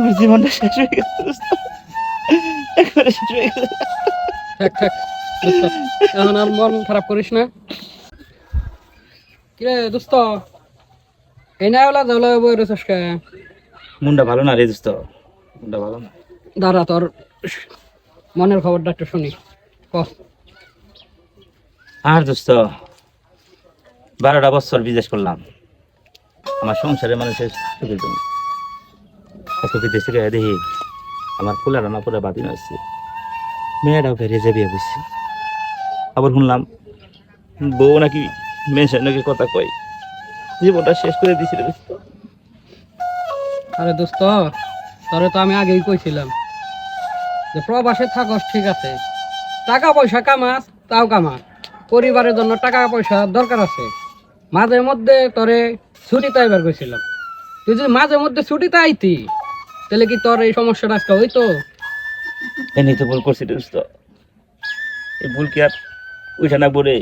আমার জীবনটা শেষ হয়ে গেছে একবারে শেষ হয়ে গেছে। থাক থাক এখন আর মন খারাপ করিস না। কিরে দোস্ত? এই না ওলা যাওলা বই মনটা ভালো না রে দোস্ত? মনটা ভালো না। দাঁড়া তোর মনের খবরটা একটু শুনি। ক। আর দোস্ত বারোটা বছর বিদেশ করলাম। আমার সংসারে মানুষের সুখের জন্য। আজকে বিদেশ থেকে দেখি আমার ফুলা রান্না পুরো বাদিন হয়েছে। মেয়েটাও বেরিয়ে যাবে বুঝছি আবার শুনলাম, বউ নাকি মেয়ের নাকি কথা কয়। জীবনটা শেষ করে দিয়েছিল দোস্ত আরে দোস্ত, তোরে তো আমি আগেই কইছিলাম যে প্রবাসে থাকস ঠিক আছে, টাকা পয়সা কামাস, তাও কামা পরিবারের জন্য টাকা পয়সা দরকার আছে। মাঝে মধ্যে তোরে ছুটিতে আইবার কইছিলাম। তুই যদি মাঝে মধ্যে ছুটিতে আইতি তাহলে কি তোর এই সমস্যাটা আজকে হইতো? এনে তো ভুল করছি দোস্ত। এই ভুল কি আর উঠে না পড়ে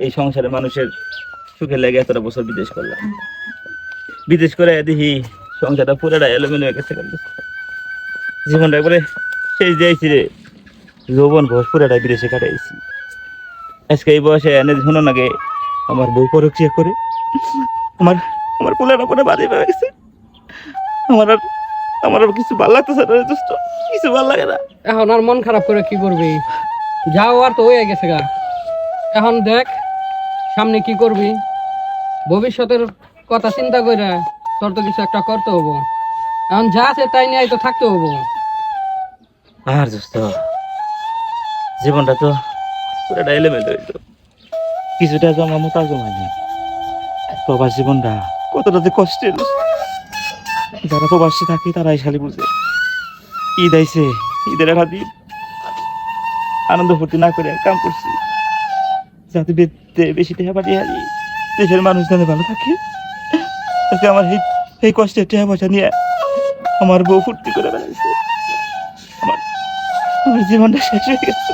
এই সংসারে মানুষের সুখে লেগে এতটা বছর বিদেশ করলাম। বিদেশ করে দেখি সংসারটা পুরোটা এলোমেলো হয়ে গেছে। জীবনটা একবারে শেষ দিয়েছি রে। যৌবন বয়স পুরোটা বিদেশে কাটাইছি আজকে এই বয়সে এনে শোনো নাকি আমার বউ পরকিয়া করে। আমার আমার পোলাটা পরে বাড়ি পেয়ে গেছে। আমার আর আমার কিছু ভালো লাগতেছে না দোস্ত কিছু ভালো লাগে না। এখন আর মন খারাপ করে কি করবি? যাও আর তো হয়ে গেছে গা। এখন দেখ সামনে কি করবি? ভবিষ্যতের কথা চিন্তা করে তোর তো কিছু একটা করতে হব। এখন যা আছে তাই নিয়ে তো থাকতে হব। আর দোস্ত জীবনটা তো পুরোটা এলোমেলো হইতো কিছুটা জমা মোটা জমায়নি প্রবাস জীবনটা কতটা যে কষ্টের যারা প্রবাসী থাকে, তারাই খালি বুঝে। ঈদ আইছে, ঈদের দিন আনন্দ ফুর্তি না করে কাম করছি। যাতে বেশি টেহা পাটি হারি। দেশের মানুষ যেন ভালো থাকে। আজকে আমার এই এই কষ্টের টেহা পয়সা নিয়ে আমার বউ ফুর্তি করে বেড়াইছে। আমার আমার জীবনটা শেষ হয়ে গেছে।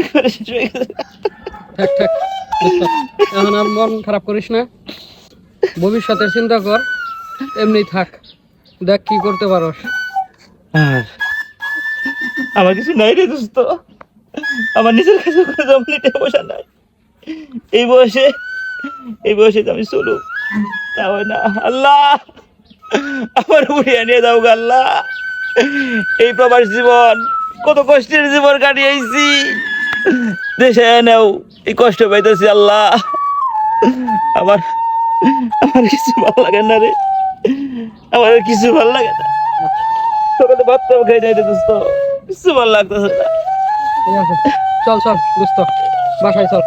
একবারে শেষ হয়ে গেছে। এখন আর মন খারাপ করিস না। ভবিষ্যতের চিন্তা কর। এমনি থাক। দেখ কি করতে পারস। আমার কিছু নাই রে দোস্ত। আমার নিজের কাছে কোনো পয়সা নাই। এই বয়সে এই বয়সে আমি চলু। তা হয় না, আল্লাহ। আমার উড়িয়ে নিয়ে দাও আল্লাহ। এই প্রবাস জীবন, কত কষ্টের জীবন কাটিয়েছি। দেশে এনেও এই কষ্ট পাইতেছি আল্লাহ। আমার আমার কিছু ভালো লাগে না রে। আমার কিছু ভালো লাগে না। সকালে ভাতটাও খাই নাই দোস্ত, কিছু ভালো লাগতেছে না। চল চল, দোস্ত, বাসায় চল।